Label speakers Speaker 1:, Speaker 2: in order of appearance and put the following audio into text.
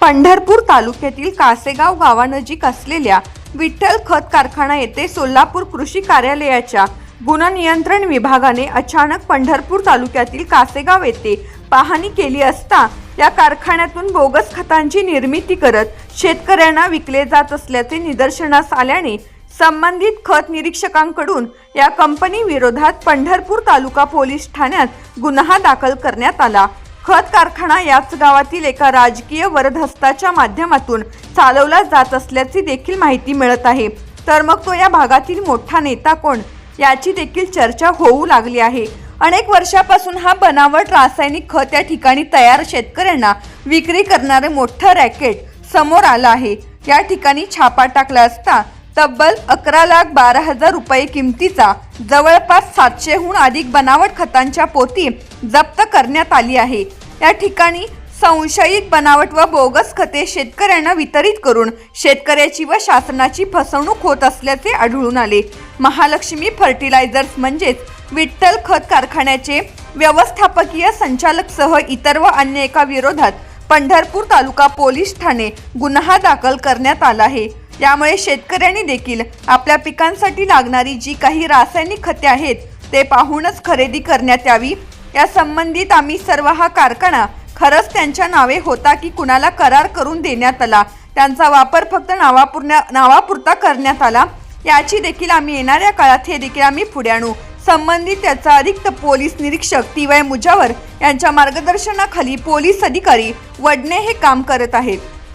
Speaker 1: पंढरपूर तालुक्यातील कासेगाव गावानजीक असलेल्या विठ्ठल खत कारखाना येथे सोलापूर कृषी कार्यालयाच्या गुणनियंत्रण विभागाने अचानक पंढरपूर तालुक्यातील कासेगाव येथे पाहणी केली असता या कारखान्यातून बोगस खतांची निर्मिती करत शेतकऱ्यांना विकले जात असल्याचे निदर्शनास आल्याने संबंधित खत निरीक्षकांकडून या कंपनी विरोधात पंढरपूर तालुका पोलीस ठाण्यात गुन्हा दाखल करण्यात आला. खत कारखाना याच गावातील एका राजकीय वरदहस्ताच्या माध्यमातून चालवला जात असल्याची देखील माहिती मिळत आहे. तर मग तो या भागातील मोठा नेता कोण? याची देखील चर्चा होऊ लागली आहे. अनेक वर्षापासून हा बनावट रासायनिक खत या ठिकाणी तयार शेतकऱ्यांना विक्री करणारे मोठं रॅकेट समोर आलं आहे. या ठिकाणी छापा टाकला असता तब्बल अकरा लाख बारा हजार रुपये किमतीचा जवळपास सातशेहून अधिक बनावट खतांच्या पोती जप्त करण्यात आली आहे. या ठिकाणी संशयित बनावट व बोगस खते शेतकऱ्यांना वितरित करून शेतकऱ्याची व शासनाची फसवणूक होत असल्याचे आढळून आले. महालक्ष्मी फर्टिलायझर्स म्हणजेच विठ्ठल खत कारखान्याचे व्यवस्थापकीय संचालकसह इतर व अन्य एका विरोधात पंढरपूर तालुका पोलीस ठाणे गुन्हा दाखल करण्यात आला आहे. यामुळे शेतकऱ्यांनी देखील आपल्या पिकांसाठी लागणारी जी काही रासायनिक खते आहेत ते पाहूनच खरेदी करण्यात यावी. या संबंधित आम्ही सर्व हा कारखाना खरंच त्यांच्या नावे होता की कुणाला करार करून देण्यात आला? त्यांचा वापर फक्त नावापुरण्या नावापुरता करण्यात आला. याची देखील आम्ही येणाऱ्या काळात हे देखील आम्ही पुढे आणू. संबंधित त्याचा अतिरिक्त पोलीस निरीक्षक टी. वाय. मुजावर यांच्या मार्गदर्शनाखाली पोलीस अधिकारी वडणे हे काम करत आहेत.